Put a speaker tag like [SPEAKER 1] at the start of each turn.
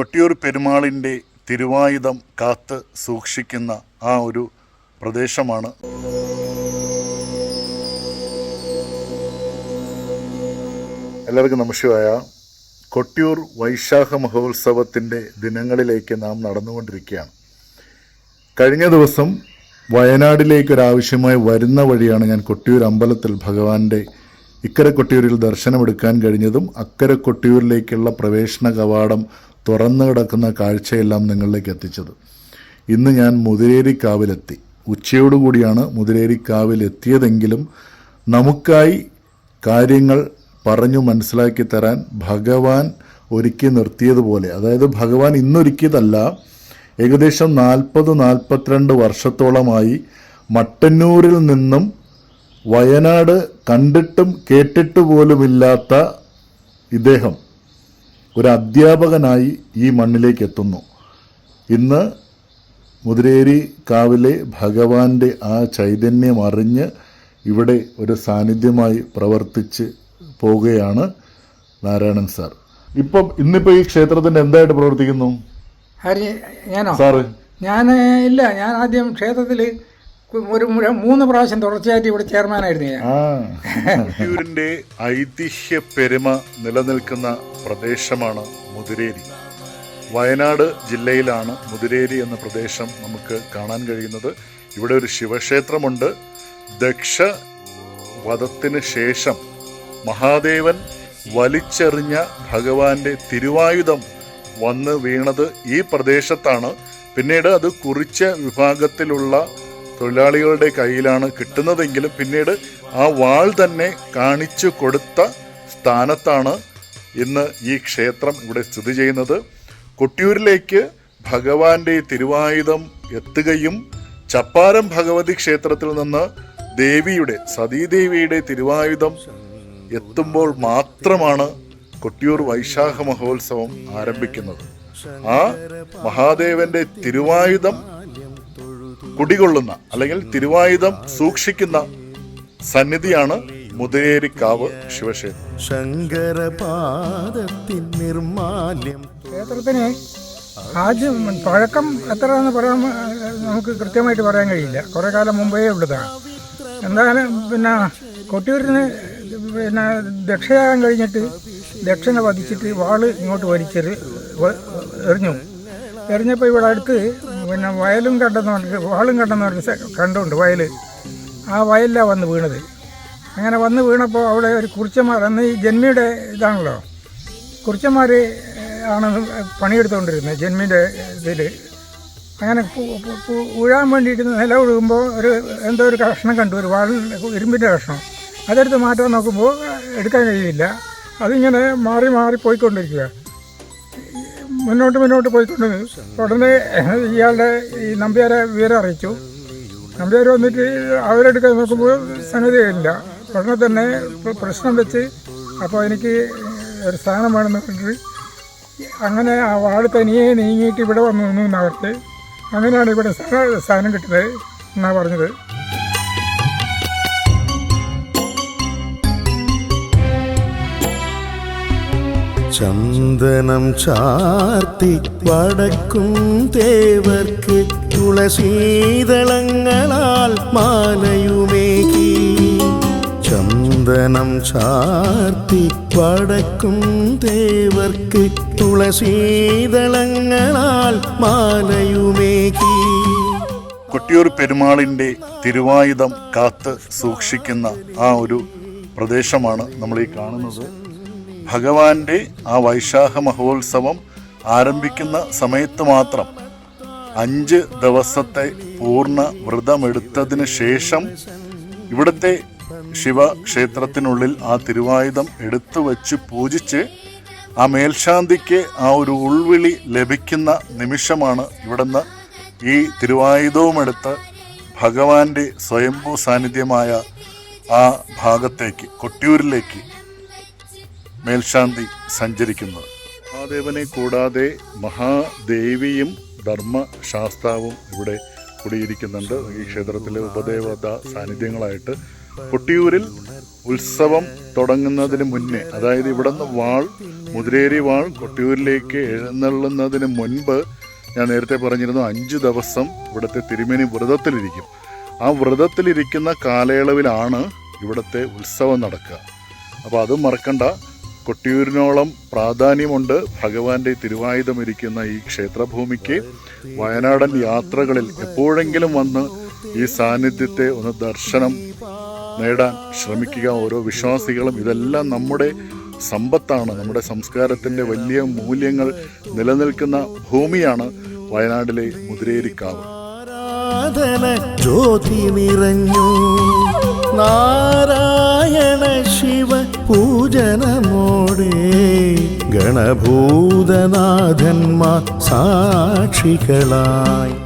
[SPEAKER 1] കൊട്ടിയൂർ പെരുമാളിന്റെ തിരുവായുധം കാത്ത് സൂക്ഷിക്കുന്ന ആ ഒരു പ്രദേശമാണ് എല്ലാവർക്കും നമസ്കാര. കൊട്ടിയൂർ വൈശാഖ മഹോത്സവത്തിന്റെ ദിനങ്ങളിലേക്ക് നാം നടന്നുകൊണ്ടിരിക്കുകയാണ്. കഴിഞ്ഞ ദിവസം വയനാട്ടിലേക്ക് ഒരാവശ്യമായി വരുന്ന വഴിയാണ് ഞാൻ കൊട്ടിയൂർ അമ്പലത്തിൽ ഭഗവാന്റെ ഇക്കരെ കൊട്ടിയൂരിൽ ദർശനമെടുക്കാൻ കഴിഞ്ഞതും അക്കരെ കൊട്ടിയൂരിലേക്കുള്ള പ്രവേശന കവാടം തുറന്നു കിടക്കുന്ന കാഴ്ചയെല്ലാം നിങ്ങളിലേക്ക് എത്തിച്ചത്. ഇന്ന് ഞാൻ മുതിരേരിക്കാവിലെത്തി. ഉച്ചയോടുകൂടിയാണ് മുതിരേരിക്കാവിൽ എത്തിയതെങ്കിലും നമുക്കായി കാര്യങ്ങൾ പറഞ്ഞു മനസ്സിലാക്കി തരാൻ ഭഗവാൻ ഒരുക്കി നിർത്തിയതുപോലെ അതായത് ഭഗവാൻ ഇന്നൊരുക്കിയതല്ല ഏകദേശം നാൽപ്പത് നാൽപ്പത്തിരണ്ട് വർഷത്തോളമായി മട്ടന്നൂരിൽ നിന്നും വയനാട് കണ്ടിട്ടും കേട്ടിട്ട് പോലുമില്ലാത്ത ഇദ്ദേഹം ഒരു അധ്യാപകനായി ഈ മണ്ണിലേക്ക് എത്തുന്നു. ഇന്ന് മുതിരേരി കാവിലെ ഭഗവാന്റെ ആ ചൈതന്യം അറിഞ്ഞ് ഇവിടെ ഒരു സാന്നിധ്യമായി പ്രവർത്തിച്ച് പോവുകയാണ് നാരായണൻ സാർ. ഇപ്പം ഇന്നിപ്പോ ഈ ക്ഷേത്രത്തിന്റെ എന്തായിട്ട് പ്രവർത്തിക്കുന്നു?
[SPEAKER 2] ഹരി ഞാനോ?
[SPEAKER 1] സാറ്.
[SPEAKER 2] ഞാൻ ഇല്ല ഞാൻ ആദ്യം ക്ഷേത്രത്തിൽ ഒരു മൂന്ന് പ്രാവശ്യം തുടർച്ചയായിട്ട് ഇവിടെ ചെയർമാനായിരുന്നു ഞാൻ.
[SPEAKER 1] ഐതിഹ്യ പെരുമ നിലനിൽക്കുന്ന പ്രദേശമാണ് മുതിരേരി. വയനാട് ജില്ലയിലാണ് മുതിരേരി എന്ന പ്രദേശം നമുക്ക് കാണാൻ കഴിയുന്നത്. ഇവിടെ ഒരു ശിവക്ഷേത്രമുണ്ട്. ദക്ഷ വധത്തിന് ശേഷം മഹാദേവൻ വലിച്ചെറിഞ്ഞ ഭഗവാന്റെ തിരുവായുധം വന്ന് വീണത് ഈ പ്രദേശത്താണ്. പിന്നീട് അത് കുറിച്ച വിഭാഗത്തിലുള്ള തൊഴിലാളികളുടെ കയ്യിലാണ് കിട്ടുന്നതെങ്കിലും പിന്നീട് ആ വാൾ തന്നെ കാണിച്ചു കൊടുത്ത സ്ഥാനത്താണ് ഇന്ന് ഈ ക്ഷേത്രം ഇവിടെ സ്ഥിതി ചെയ്യുന്നത്. കൊട്ടിയൂരിലേക്ക് ഭഗവാന്റെ തിരുവായുധം എത്തുകയും ചപ്പാരം ഭഗവതി ക്ഷേത്രത്തിൽ നിന്ന് ദേവിയുടെ സതീദേവിയുടെ തിരുവായുധം എത്തുമ്പോൾ മാത്രമാണ് കൊട്ടിയൂർ വൈശാഖ മഹോത്സവം ആരംഭിക്കുന്നത്. ആ മഹാദേവന്റെ തിരുവായുധം കുടികൊള്ളുന്ന അല്ലെങ്കിൽ തിരുവായുധം സൂക്ഷിക്കുന്ന സന്നിധിയാണ് മുതിരേരിക്കാവ് ശിവക്ഷേത്രം.
[SPEAKER 3] ശങ്കരപാദത്തിൻ നിർമാല്യം.
[SPEAKER 2] ക്ഷേത്രത്തിന് ആദ്യം പഴക്കം എത്രയാണെന്ന് പറയാൻ നമുക്ക് കൃത്യമായിട്ട് പറയാൻ കഴിയില്ല. കുറേ കാലം മുമ്പേ ഉള്ളതാണ്. എന്തായാലും പിന്നെ കൊട്ടിയൂരിന് പിന്നെ ദക്ഷയാകാൻ കഴിഞ്ഞിട്ട് ദക്ഷിണ വധിച്ചിട്ട് വാൾ ഇങ്ങോട്ട് വലിച്ചെറി എറിഞ്ഞു. എറിഞ്ഞപ്പോൾ ഇവിടെ അടുത്ത് പിന്നെ വയലും കണ്ടെന്ന് പറഞ്ഞിട്ട് വാളും കണ്ടെന്ന് പറഞ്ഞിട്ട് കണ്ടുണ്ട് വയൽ ആ വയലിലാണ് വന്ന് വീണത്. അങ്ങനെ വന്ന് വീണപ്പോൾ അവിടെ ഒരു കുറിച്ചന്മാർ അന്ന് ഈ ജന്മിയുടെ ഇതാണല്ലോ. കുറിച്ചന്മാർ ആണ് പണിയെടുത്തുകൊണ്ടിരുന്നത് ജന്മിന്റെ ഇതിൽ അങ്ങനെ ഉഴാൻ വേണ്ടിയിട്ട് നില ഒഴുകുമ്പോൾ ഒരു എന്തോ ഒരു കഷ്ണം കണ്ടു ഒരു വാളിൽ ഇരുമ്പിന്റെ കഷ്ണം. അതെടുത്ത് മാറ്റാൻ നോക്കുമ്പോൾ എടുക്കാൻ കഴിയില്ല. അതിങ്ങനെ മാറി മാറി പോയിക്കൊണ്ടിരിക്കുക മുന്നോട്ട് മുന്നോട്ട് പോയിക്കൊണ്ടിരുന്നു ഉടനെ ഇയാളുടെ ഈ നമ്പ്യാരെ വിവരം അറിയിച്ചു. നമ്പ്യാർ വന്നിട്ട് അവരെടുക്കാൻ നോക്കുമ്പോൾ സംഗതിയില്ല ഉടനെ തന്നെ പ്രശ്നം വെച്ച് അപ്പോൾ എനിക്ക് ഒരു സ്ഥാനം വേണമെന്ന് പറഞ്ഞിട്ട് അങ്ങനെ ആ വാട് തനിയെ നീങ്ങിയിട്ട് ഇവിടെ വന്നു നിന്നു എന്നവർക്ക് അങ്ങനെയാണ് ഇവിടെ സ്ഥാനം കിട്ടുന്നത് എന്നാണ് പറഞ്ഞത്.
[SPEAKER 3] ചന്ദനം ചാർത്തി വടക്കും തേവർക്ക് തുളസീതളങ്ങളാൽ മാലയുമേകി. ചന്ദനം ചാർത്തി വടക്കും തേവർക്ക് തുളസീതളങ്ങളാൽ മാലയുമേകി.
[SPEAKER 1] കൊട്ടിയൂർ പെരുമാളിന്റെ തിരുവായുധം കാത്ത് സൂക്ഷിക്കുന്ന ആ ഒരു പ്രദേശമാണ് നമ്മൾ ഈ കാണുന്നത്. ഭഗവാന്റെ ആ വൈശാഖ മഹോത്സവം ആരംഭിക്കുന്ന സമയത്ത് മാത്രം അഞ്ച് ദിവസത്തെ പൂർണ വ്രതമെടുത്തതിന് ശേഷം ഇവിടുത്തെ ശിവക്ഷേത്രത്തിനുള്ളിൽ ആ തിരുവായുധം എടുത്തു വച്ച് പൂജിച്ച് ആ മേൽശാന്തിക്ക് ആ ഒരു ഉൾവിളി ലഭിക്കുന്ന നിമിഷമാണ് ഇവിടുന്ന് ഈ തിരുവായുധവുമെടുത്ത് ഭഗവാന്റെ സ്വയംഭൂ സാന്നിധ്യമായ ആ ഭാഗത്തേക്ക് കൊട്ടിയൂരിലേക്ക് മേൽശാന്തി സഞ്ചരിക്കുന്നത് മഹാദേവനെ കൂടാതെ മഹാദേവിയും ധർമ്മശാസ്താവും ഇവിടെ കൂടിയിരിക്കുന്നുണ്ട്. ഈ ക്ഷേത്രത്തിലെ ഉപദേവത സാന്നിധ്യങ്ങളായിട്ട്. കൊട്ടിയൂരിൽ ഉത്സവം തുടങ്ങുന്നതിന് മുന്നേ അതായത് ഇവിടുന്ന് വാൾ മുതിരേരി വാൾ കൊട്ടിയൂരിലേക്ക് എഴുന്നള്ളുന്നതിന് മുൻപ് ഞാൻ നേരത്തെ പറഞ്ഞിരുന്നു അഞ്ച് ദിവസം ഇവിടുത്തെ തിരുമേനി വ്രതത്തിലിരിക്കും. ആ വ്രതത്തിലിരിക്കുന്ന കാലയളവിലാണ് ഇവിടുത്തെ ഉത്സവം നടക്കുക. അപ്പോൾ അതും മറക്കണ്ട. കൊട്ടിയൂരിനോളം പ്രാധാന്യമുണ്ട് ഭഗവാന്റെ തിരുവായുധം ഇരിക്കുന്ന ഈ ക്ഷേത്രഭൂമിക്ക്. വയനാടൻ യാത്രകളിൽ എപ്പോഴെങ്കിലും വന്ന് ഈ സാന്നിധ്യത്തെ ഒന്ന് ദർശനം നേടാൻ ശ്രമിക്കുക. ഓരോ വിശ്വാസികളും ഇതെല്ലാം നമ്മുടെ സമ്പത്താണ്. നമ്മുടെ സംസ്കാരത്തിന്റെ വലിയ മൂല്യങ്ങൾ നിലനിൽക്കുന്ന ഭൂമിയാണ് വയനാടിലെ മുതിരേരിക്കാവ്.
[SPEAKER 3] ജ്യോതി നിറഞ്ഞു നാരായണ ശിവ പൂജനമോടെ ഗണഭൂതനാഥന്മാർ സാക്ഷികളായി.